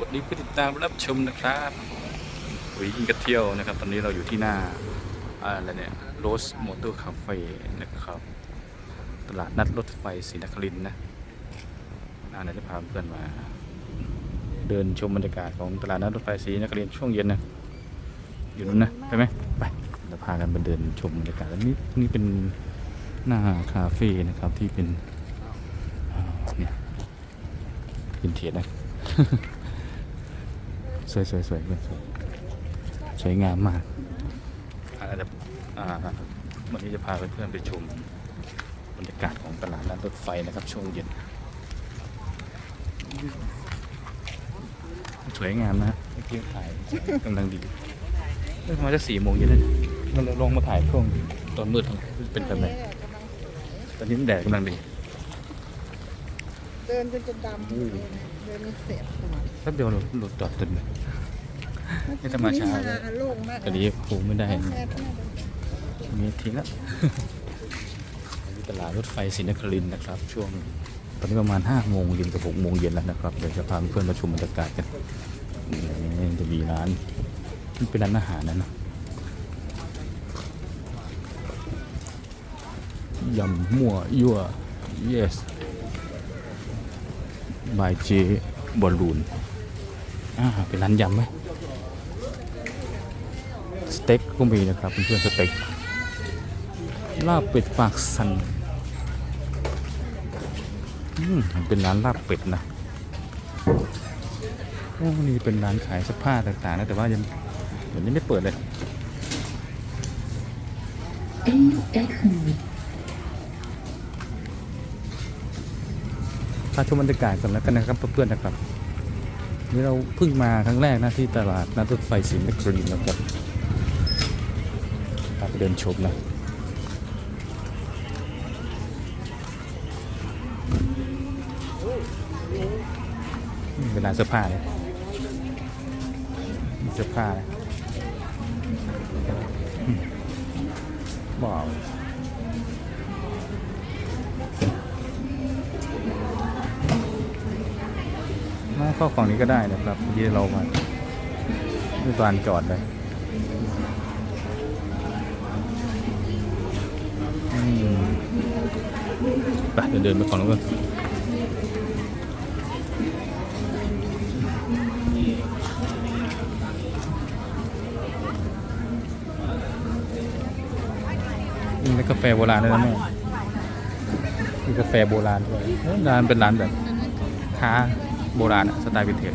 วัสดีผู้ติดตามรับชมนะครับหุยกินกระเที่ยวนะครับ ตอนนี้เราอยู่ที่หน้าอะไรเนี่ยโรสมอเตอร์คาเฟ่นะครับ ตลาดนัดรถไฟศรีนครินนะอ่าเดี๋ยวจะพาเพื่อนมา เดินชมบรรยากาศของตลาดนัดรถไฟศรีนครินช่วงเย็นนะอยู่นู้นนะไปไหมไปเราพากันไปเดินชมบรรยากาศแล้วนี่นี่เป็นหน้าคาเฟ่นะครับที่เป็นเนี่ยวินเทจนะ สวยสวยสวยสวยสวยสวยงามมากอาจจะอ่าวันนี้จะพาเพื่อนๆไปชมบรรยากาศของตลาดนัดรถไฟนะครับช่วงเย็น สวยงามนะเมื่อกี้ถ่ายกำลังดีเอ้ยมาจะสี่โมงเย็นแล้วเราลงมาถ่ายช่วงตอนมืดเป็นแบบไหนตอนนี้แดดกำลังดี เดินจนจะดำอืมเดินไม่เสร็จขนาดแป๊บเดียวเรารถจอดเต็มเลย นี่ถ้ามาช้าเลยโล่งมากตอนนี้คงไม่ได้แค่นะแค่มีทิ้งละที่ตลาดรถไฟศรีนครินทร์นะครับ ช่วงตอนนี้ประมาณ5โมงเย็นกับ6โมงเย็นแล้วนะครับเดี๋ยวจะพาเพื่อนมาชมบรรยากาศกันนี่จะมีร้านมันเป็นร้านอาหารนะเนอะยำมั่วยั่ว yes บายเจบอลลูนอ่าเป็นร้านยำไหมสเต็กก็มีนะครับเพื่อนๆสเต็กลาบเป็ดปากสันอืมเป็นร้านลาบเป็ดนะโอ้นี่เป็นร้านขายเสื้อผ้าต่างๆนะแต่ว่ายังเหมือนยังไม่เปิดเลย พาชมบรรยากาศกันแล้วกันนะครับเพื่อนๆนะครับนี่เราเพิ่งมาครั้งแรกนะที่ตลาดนัดรถไฟศรีนครินนะครับพาไปเดินชมนะเป็นร้านเสื้อผ้าเลยเสื้อผ้าเลยอืมว้าว เข้าฝั่งนี้ก็ได้นะครับที่เรามาที่ลานจอดเลยอืมไปเดินเดินไปฝั่งนู้นกันนี่เป็นกาแฟโบราณด้วยนะแม่มีกาแฟโบราณด้วยเอ้ยร้านเป็นร้านแบบค้า โบราณสไตล์วินเทจ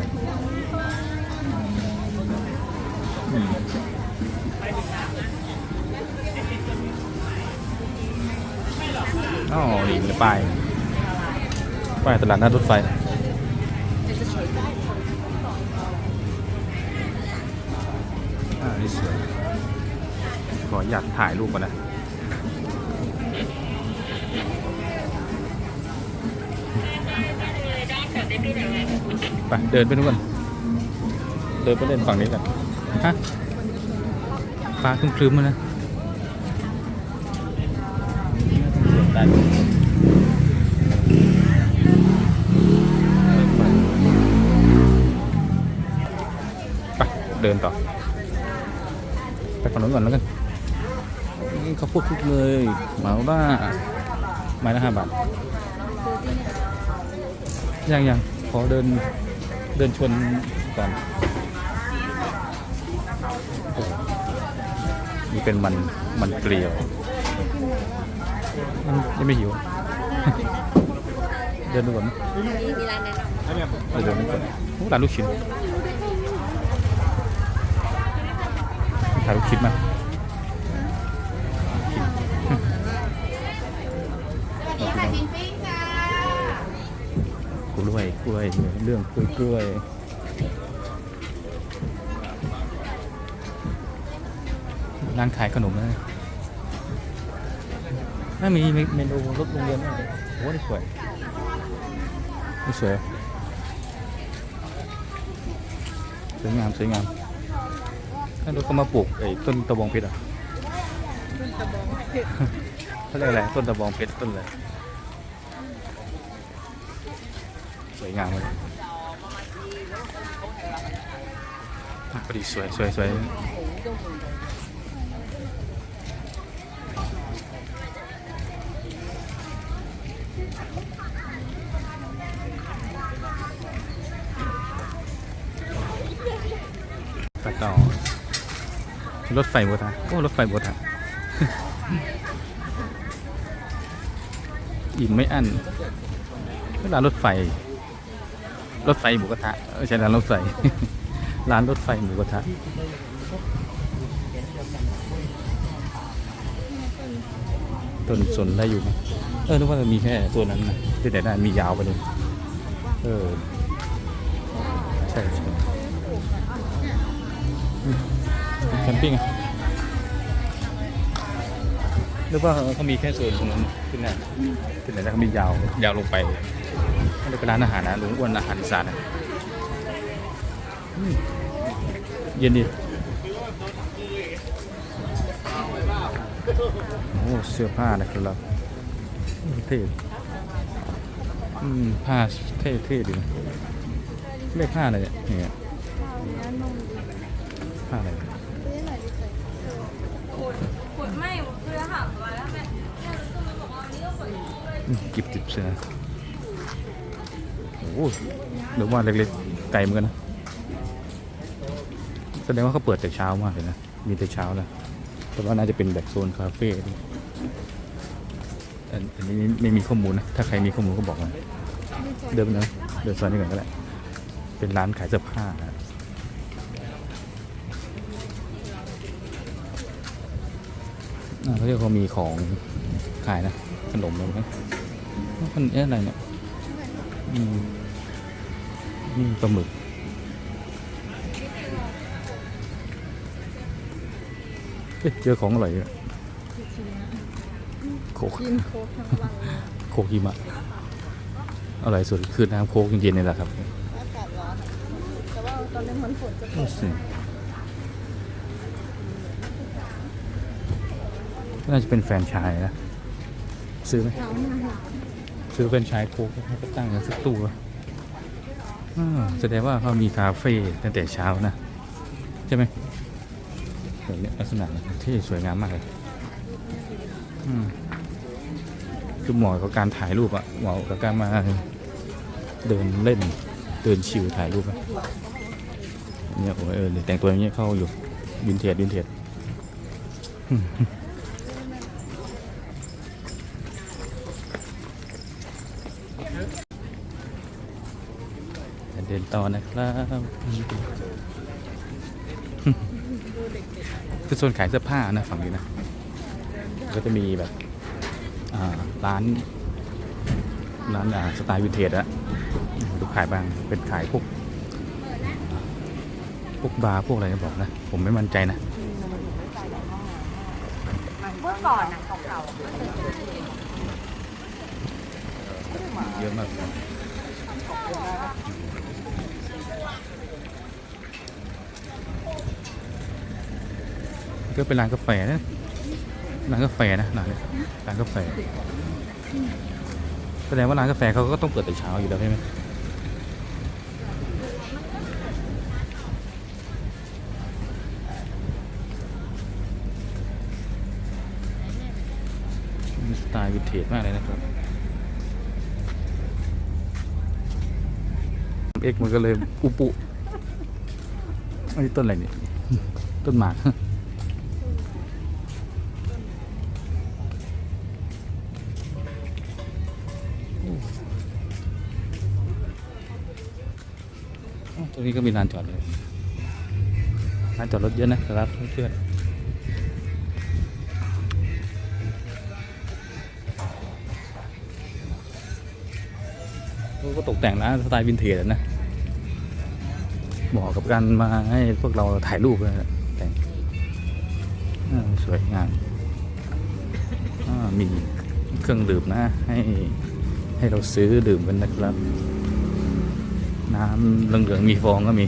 อ๋อนี่มีป้ายป้ายตลาดนัดรถไฟอ่านี่สวยขออยากถ่ายรูปก่อนนะ ไปเดินไปนู่นก่อนเดินไปเล่นฝั่งนี้กันฮะฟ้าครึ้มๆมานะได้ไปเดินต่อ ไปฝั่งนู้นก่อนแล้วกันนี่เขาวโพูดคุกเลยเหมาล่าไม้ละห้าบาท ยังยังขอเดินเดินชนก่อนโอ้โหนี่เป็นมันมันเกลียวยังยังไม่หิว เดินดูก่อนไหมมีร้านแนะนำเดินดูก่อนโอ้ร้านลูกชิ้นขายลูกชิ้นมา มีค่ะชิ้นปิ้งจ้าก ล้วย กล้วยเรื่องกล้วยกล้วยร้านขายขนมนะน่ามีเมนูรถโรงเรียนด้วยโอ้นี่สวยนี่สวยสวยงามสวยงามถ้ารถเขามาปลูกไอ้ต้นตะบองเพชรอะต้นตะบองเพชรเขาเรียกอะไรต้นตะบองเพชรต้นอะไรส วยงามเลยพอดีสวยสวยสวยไปต่อรถไฟโบัวทะโอ้ รถไฟโบัวทะอิ่มไม่อั้นเวลารถไฟ รถไฟหมูกระทะใช่ร้านรถไฟ ร้านรถไฟหมูกระทะต้นสนได้อยู่ไหมเออนึกว่ามีแค่ตัวนั้นนะที่ไหนได้มียาวไปเลยเออใช่ใช่แคมปิ้งอะนึกว่าเขามีแค่ส่วนตรงนั้นที่ไหนที่ไหนได้เขามียาวยาวลงไป นั่นเลยเป็นร้านอาหารนะลุงอ้วนอาหารอีสานนะอืมเย็นดีโอ้เสื้อผ้านะครับอืมเท่อืมผ้าเท่เท่ดีนะเรียกผ้าอะไรเนี่ยเนี่ยผ้าอะไรขวดไม่เพื่อหาไว้แล้วแม่อืมจิบจิบเสื้อโอ้โหรือว่าเล็กๆไกลเหมือนกันนะ แสดงว่าเขาเปิดแต่เช้ามากเลยนะ มีแต่เช้านะแต่ว่าน่าจะเป็นแบบโซนคาเฟ่อันนี้ไม่มีข้อมูลนะ ถ้าใครมีข้อมูลก็บอกมาเดินนะเดินซอยนี้ก่อนก็ได้ เป็นร้านขายเสื้อผ้านะเขาเรียกว่ามีของขายนะ ขนมอะไรนะมันเอ๊ะอะไรเนี่ย นี่ปลาหมึกเอ๊ะเจอของอร่อยอะโคกกินโค้กทั้งวันเลยโคกหิมะอร่อยสุดคือน้ำโคกเย็นๆนี่แหละครับอากาศร้อนอะแต่ว่าตอนนี้มันฝนจะตโอ้กสิน่าจะเป็นแฟรนไชายนะ ซื้อไหมร้อนนะคะซื้อแฟรนไชายโคกแล้วก็ตั้งกันสักตู้อะอ่า แสดงว่าเขามีคาเฟ่ตั้งแต่เช้านะ ใช่ไหมแบบนี้ลักษณะที่สวยงามมากเลยคือเหมาะกับการถ่ายรูปอะเหมาะกับการมาเดินเล่น เดินชิลถ่ายรูปอะเนี่ยโอ้ยเออแต่งตัวอย่างเงี้ยเข้าอยู่วินเทจวินเทจ ดินต่อนะครับคือโซนขายเสื้อผ้านะฝั่งนี้นะ ก็จะมีแบบร้านร้านสไตล์วินเทจอะดูขายบางเป็นขายพวกพวกบาร์พวกอะไรนะบอกนะ ผมไม่มั่นใจนะเมื่อก่อนนะขอะเก่าเยอะมาก ก็เป็นร้านกาแฟนะร้านกาแฟนะร้านนี้ร้านกาแฟแสดงว่าร้านกาแฟเขาก็ต้องเปิดแต่เช้าอยู่แล้วใช่ไหมมีสไตล์วินเทจมากเลยนะครับเอ็กมันก็เลยอุปุอันนี้ต้นอะไรเนี่ยต้นหมาก นี้ก็มีลานจอดเลยลานจอดรถเยอะนะครับเพื่อนก็ตกแต่งร้านสไตล์วินเทจนะเหมาะกับการมาให้พวกเราถ่ายรูปเลยนะแต่งสวยงามมีเครื่องดื่มนะให้ให้เราซื้อดื่มกันนะครับ น้ำเหลืองๆมีฟองก็มี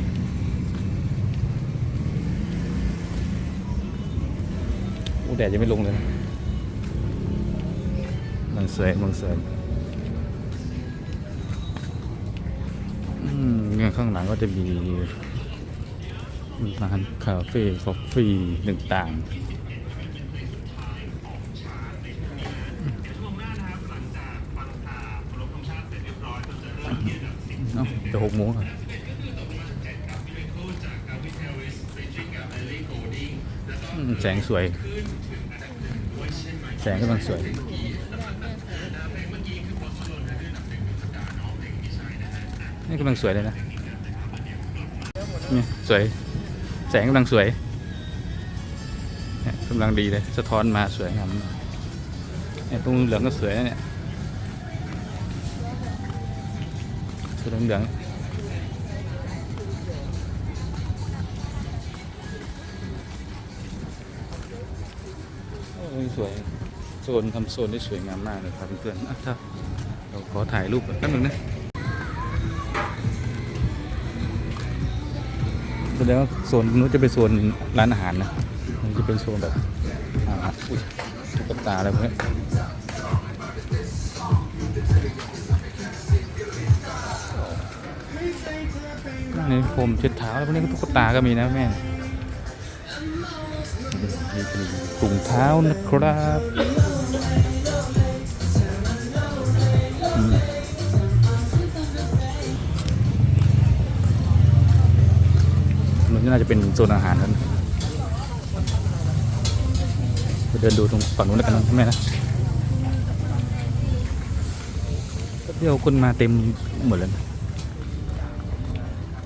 โอ้แดดยังไม่ลงเลยเมืองสวยเมืองสวยอืมอืมเนี่ยข้างหลังก็จะมีร้านคาเฟ่กาแฟต่างๆ โมงแสงสวย แสงกำลังสวยนี่กำลังสวยเลยนะนี่สวย แสงกำลังสวยกำลังดีเลย สะท้อนมาสวยงามเนี่ยตรงเหลืองก็สวยนะเนี่ยตัวเหลือง โซนทำโซนได้สวยงามมากเลยครับเพื่อนๆอะครับเราขอถ่ายรูปแป๊บนึงนะแสดงว่าโซนนู้นจะเป็นโซนร้านอาหารนะมันจะเป็นโซนแบบอาหารอุ้ยตุ๊กตาอะไรพวกนี้นี่ผมเช็ดเท้าแล้วพวกนี้ก็ตุ๊กตาก็มีนะแม่นี่เป็นถุงเท้านะครับ นน่าจะเป็นโซนอาหารนั้นไปเดินดูตรงฝั่งนู้นแล้วกันนะแม่นะแป๊บเดียวคนมาเต็มหมดเลยนะ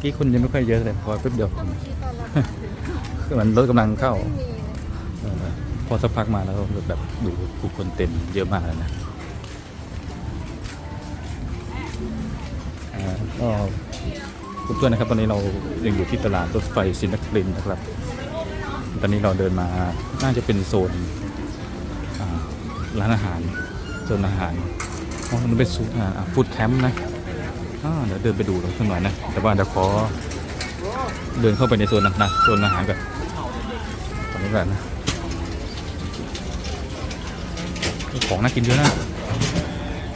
กี้คนยังไม่ค่อยเยอะเลยพอแป๊บเดียวที่ตอนเราคือเหมือนรถกำลังเข้าไม่มีเออพอสักพักมาแล้วแบบดูผู้คนเต็มเยอะมากเลยนะอ่าก็ เพื่อนๆนะครับตอนนี้เรายังอยู่ที่ตลาดรถไฟสินครินทร์นะครับ ตอนนี้เราเดินมาน่าจะเป็นโซนร้านอาหารโซนอาหารอ๋อมันเป็นซูดอาหารฟู้ดแคมป์นะเดี๋ยวเดินไปดูเราสักหน่อยนะ แต่ว่าเดี๋ยวขอเดินเข้าไปในโซนนะนะโซนอาหารก่อนตอนนี้ก่อนนะของน่ากินเยอะนะ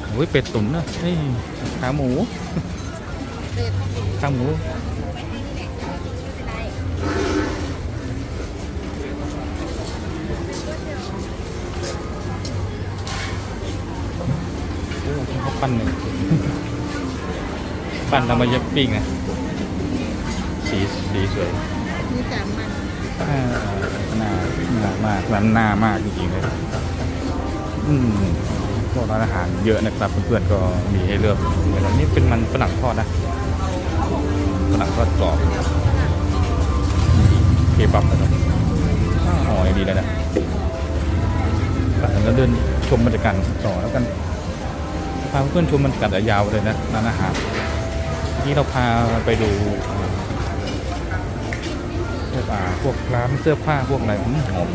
โอ้ยเป็ดตุ๋นนะเฮ้ยขาหมู ขาหมูโอ้เขาปั้นเลยปั้นทำมาเย็บปิ้งนะสีสีสวยมีสามมันอ่าหน้าหน้ามากร้านหน้ามากจริงๆเลยอืมพวกร้านอาหารเยอะนะครับเพื่อนๆก็มีให้เลือกเวลานี้เป็นมันฝรั่งทอดนะ ฝรั่งทอดกรอบเคบับนะครับอ้าวอ๋อดีเลยนะไปแล้วเดินชมบรรยากาศต่อแล้วกันพาเพื่อนชมบรรยากาศยาวเลยนะร้านอาหารนี่เราพาไปดูพวกอาพวกร้านเสื้อผ้าพวกอะไรอืมหอม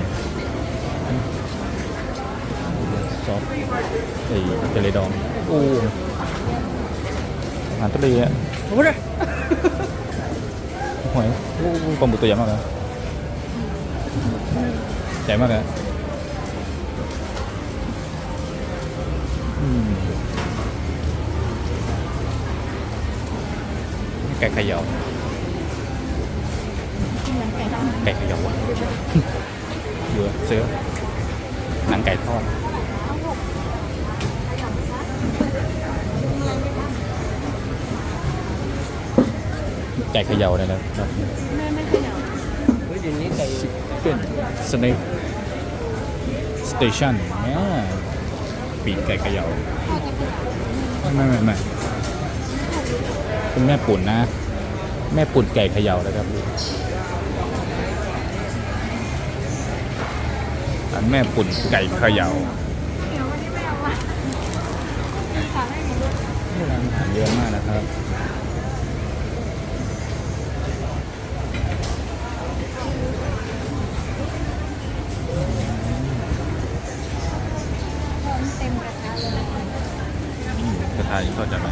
ซอสไอ้ทะเลดองโอ้อาหารทะเลอะโอ้ย หอยโอ้ปลาหมึกตัวใหญ่มากเลยใหญ่มากเลยอืมไก่เขย่าไก่เขย่าว่ะเยอะเสื้อหนังไก่ทอด ก่เขย่าเนี่ยนะครับแม่ไม่ขยับเป็นสเนกสเตชันเนี่ยปีกไก่เขย่าไม่ไม่ไม่เป็นแม่ปุ่นนะ แม่ปุ่นไก่เขย่านะครับอันแม่ปุ่นไก่เขย่าเดี๋ยววันนี้ไม่เอามาถามให้หนูด้วยร้านอาหารเยอะมากนะครับ พร้อมเต็มกระทะเลย อืมกระทะทอดจไหน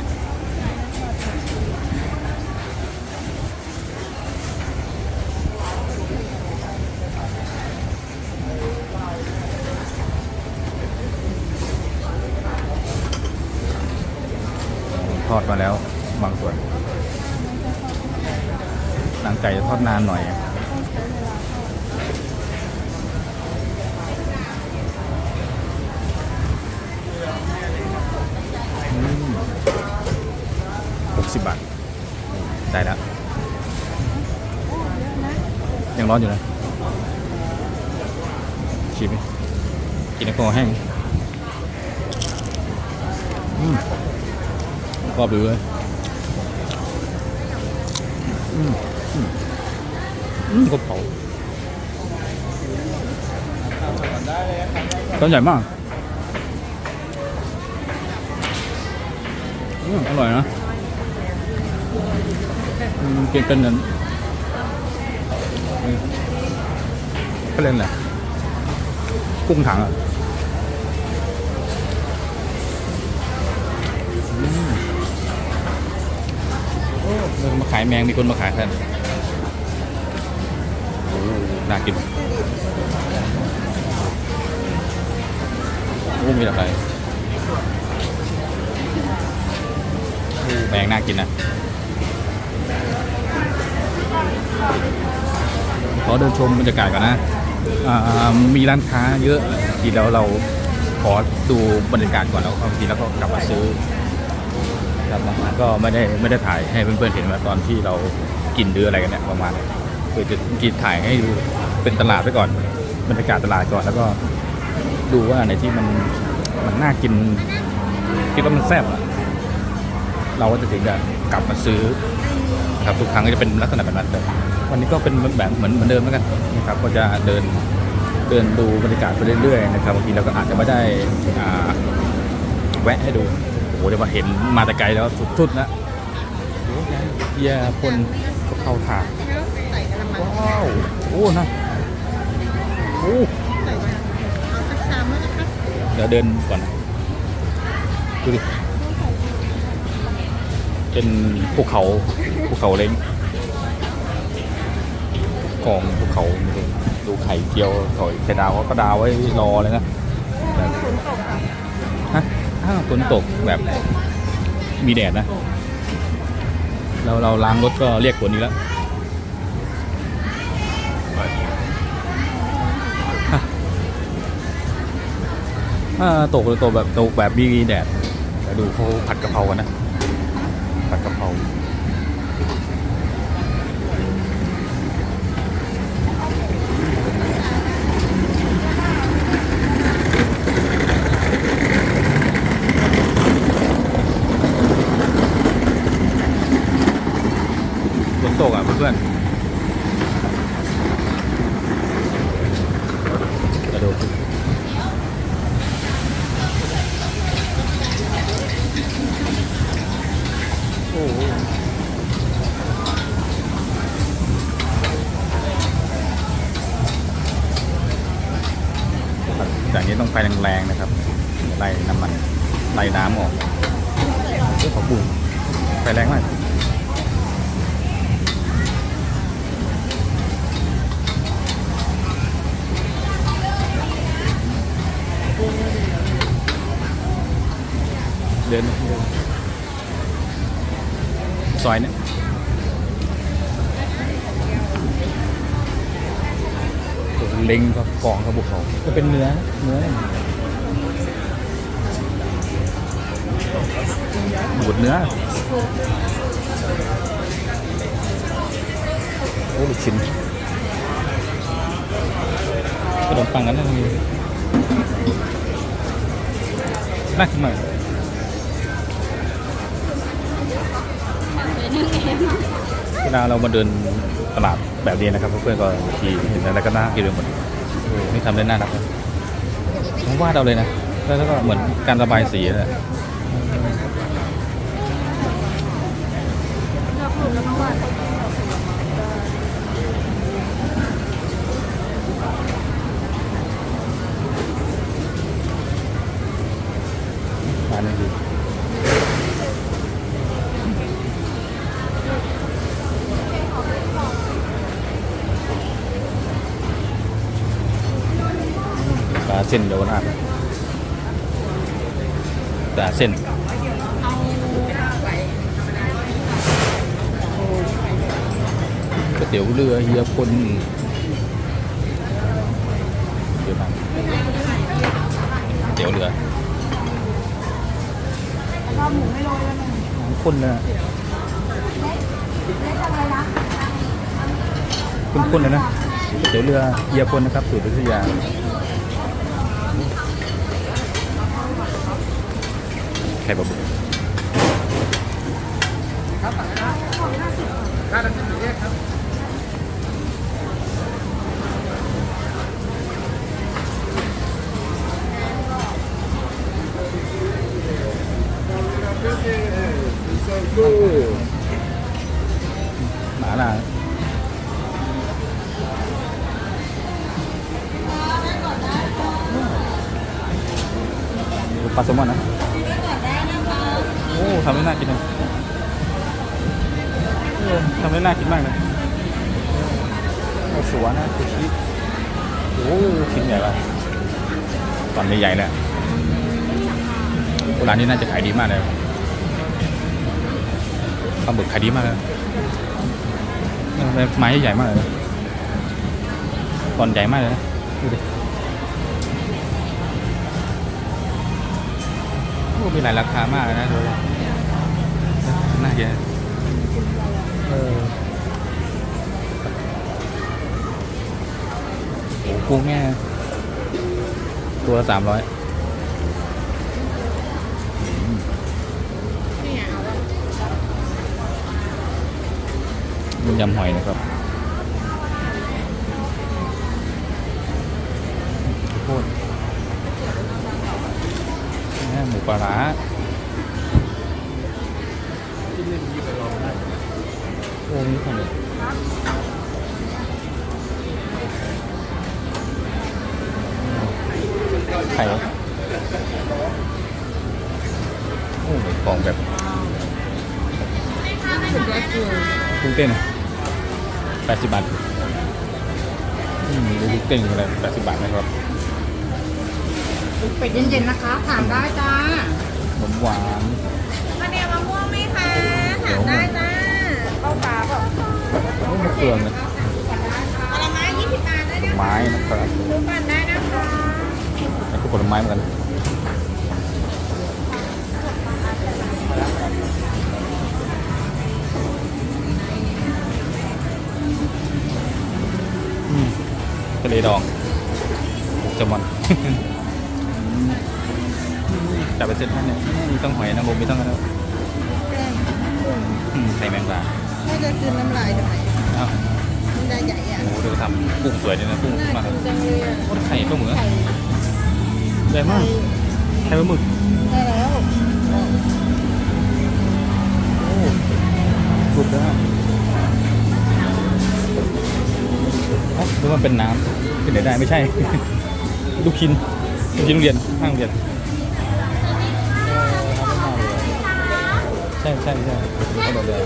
ทอดมาแล้วบางส่วนหนังไก่จะทอดนานหน่อย ร้อนอยู่นะชิมกินแอลกอฮอล์แห้งกรอบเลยอืมอืมอืมก็เผาต้นใหญ่มากอืมอร่อยนะอืมเป็นเป็นนั้น ก็เล่นแหละไกุ้งถังอะมีคนมาขายแมงมีคนมาขายแทนโอ้น่ากินโอ้งมีหลากหลายโอ้แมงน่ากินนะขอเดินชมบรรยากาศก่อนนะ มีร้านค้าเยอะทีแล้วเราขอดูบรรยากาศก่อนแล้วบางทีแล้วก็กลับมาซื้อครับก็ไม่ได้ไม่ได้ถ่ายให้เพื่อนๆเห็นว่าตอนที่เรากินหรืออะไรกันเนี่ยประมาณนี้คือจะกินถ่ายให้ดูเป็นตลาดไปก่อน บรรยากาศตลาดก่อนแล้วก็ดูว่าไหนที่มันมันน่ากินคิดว่ามันแซ่บอะเราก็จะถึงจะกลับมาซื้อครับทุกครั้งก็จะเป็นลักษณะแบบนั้นแต่ วันนี้ก็เป็นแบบเหมือนเหมือนเดิมแล้วกันนะครับก็จะเดินเดินดูบรรยากาศไปเรื่อยๆนะครับบางทีเราก็อาจจะไม่ได้แวะให้ดูโอ้โหเดี๋ยวมาเห็นมาแต่ไกลแล้วสุดๆนะเยี่ยคนก็เข้าทาว้าวโอ้นะโอ้เอาสักชามไหมคะเดี๋ยวเดินก่อนนะดูดิเป็นภูเขาภูเขาเล้ง กองภูเขาดูไข่เจียวถอยไข่ดาวก็ดาวไว้รอเลยนะแบบฝนตกฮะอ้าวฝนตกแบบมีแดดนะ เราเราล้างรถก็เรียกฝนนี้แล้วฮะตกเลยตกแบบตกแบบมีแดดเดี๋ยวดูเขาผัดกะเพรากันนะ ผัดกะเพรา ฝนตกอะเพื่อนๆจะดูโอ้โหจาก นี้ต้องไฟแรงๆนะครับไล่น้ำมันไล่น้ำออกเฮ้ยขอบุญไฟแรงมากเดินเดินซอยเนี่ยเล็งกับ กองกับบุกเขาจะเป็นเนื้อเนื้อบูดเนื้อโอ้ลูกชิ้นขนมปังกันนะมีน่ากินมากเวลาเรามาเดินตลาดแบบนี้นะครับเพื่อนๆก็บางทีเห็นอะไรก็น่ากินไปหมดโอ้นี่ ทำได้น่ารักเลยผมวาดเอาเลยนะแล้วก็เหมือนการระบายสีเลย เราปลูกแล้วเมื่อวาน ร้านนี้ดีปลา เส้นเดี๋ยวนะปลาเส้นเอาก็ตี๋ยวเรือเฮียพลเยอะมากเตี๋ยวเรือหมูไม่โรยแล้วมันคนนะคุณคุณเลยนะก๋วยเตี๋ยวเรือเฮียพลนะครับสูตรอยุธยา ไข่บะบุก ห น่ากินมากเลยโอ้สวยนะคุชิโอ้ชิ้นใหญ่ว่ะตอนใหญ่ๆเลยอะร้านนี้น่าจะขายดีมากเลยปลาหมึกขายดีมากเลยเออไม้ใหญ่มากเลยนะตอนใหญ่มากเลยนะดูดิโอ้มีหลายราคามากเลยนะดูดิน่าเยอะ กุ้งแง่ตัวละสามร้อยยำหอยนะครับ กุ้งเต้นแปดสิบบาทอืมดูกุ้งเต้นอะไรแปดสิบบาทนะครับเป็ดเย็นๆนะคะถามได้จ้าขนมหวานมะเนียวมะม่วงไหมคะถามได้จ้าเข้าปลาเปล่าโอ้มะเฟืองนะผลไม้ยี่สิบบาทได้ผลนะไม้นะครับดูกันได้นะคะแล้วก็ผลไม้เหมือนกัน ทะเลดองแซลมอนจับไปเสร็จแล้วเนี่ยมีต้องหอยนางรมมีต้องอะไรแกล้งอืมใส่แมงดาไม่จะกินน้ำลายทำไมเอ้ามันได้ใหญ่อะโอ้โหเดี๋ยวทำกุ้งสวยดีนะกุ้งน่ามากเลกิยนจังเลยอะโคตรไข่ปลาหมึกอะไข่ใหญ่มากไข่ปลาหมึกได้แล้ว โอ้สุดแล้ว หรือมันเป็นน้ำเป็นไหนได้ไม่ใช่ ลูกชิ้นลูกชิ้นโรงเรียนข้างเรียนใช่ใช่ใช่ข้างโรงเรีย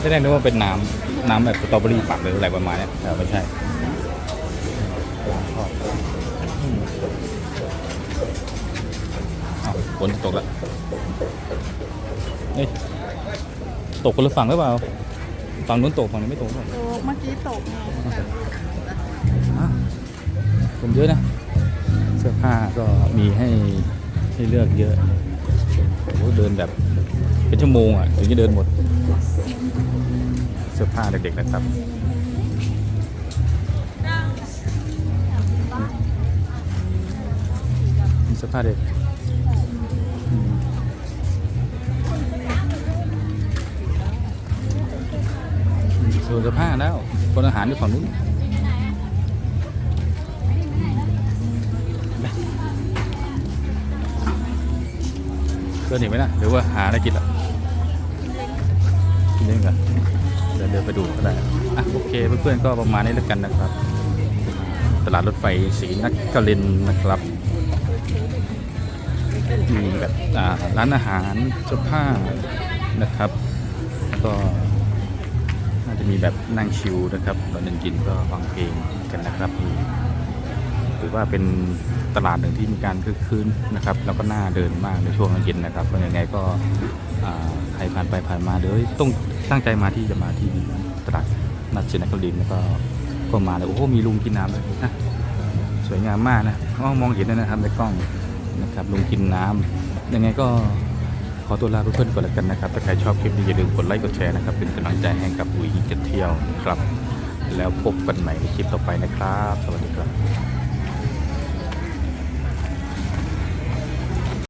ไม่ได้นึกว่าเป็นน้ำน้ำแบบสตรอเบอรี่ปักหรืออะไรประมาณนี้แต่ไม่ใช่ฝนจะตกแล้วเฮ้ยตกคนละฝั่งหรือเปล่า ฝั่งนู้นตกฝั่งนี้ไม่ตกหรอโอ้เมื่อกี้ตกไงอะคนเยอะนะ เสื้อผ้าก็มีให้ให้เลือกเยอะโอ้โหเดินแบบเป็นชั่วโมงอะถึงจะเดินหมด เสื้อผ้าเด็กๆนะครับมีเสื้อผ้าเด็ก เสื้อผ้าแล้ว คนอาหารอยู่ฝั่งนู้นเดินหนีไหมนะหรือว่าหาอะไรกินละกินเองก่อนเดี๋ยวเดินไปดูก็ได้อะโอเคเพื่อนๆก็ประมาณนี้แล้วกันนะครับ ตลาดรถไฟศรีนักกลินนะครับมีแบบร้านอาหารเสื้อผ้านะครับ ก็ น่าจะมีแบบนั่งชิลนะครับตอนเดินกินก็ฟังเพลงกันนะครับมีถือว่าเป็นตลาดหนึ่งที่มีการคึกคืนนะครับ แล้วก็น่าเดินมากในช่วงเย็นนะครับก็ยังไงก็ใครผ่านไปผ่านมาเดี๋ยวต้องตั้งใจมาที่จะมาที่ตลาดนัดเชนครินแล้วก็ก็มาเลยโอ้โหมีลุงกินน้ำเลยนะสวยงามมากนะมองมองเห็นนะครับในกล้องนะครับลุงกินน้ำยังไงก็ ขอตัวลาเพื่อนๆก่อนแล้วกันนะครับ ถ้าใครชอบคลิปนี้อย่าลืมกดไลค์กดแชร์นะครับ เป็นกำลังใจให้กับอุ๋ยเจ็ดเที่ยวครับ แล้วพบกันใหม่ในคลิปต่อไปนะครับ สวัสดีครับ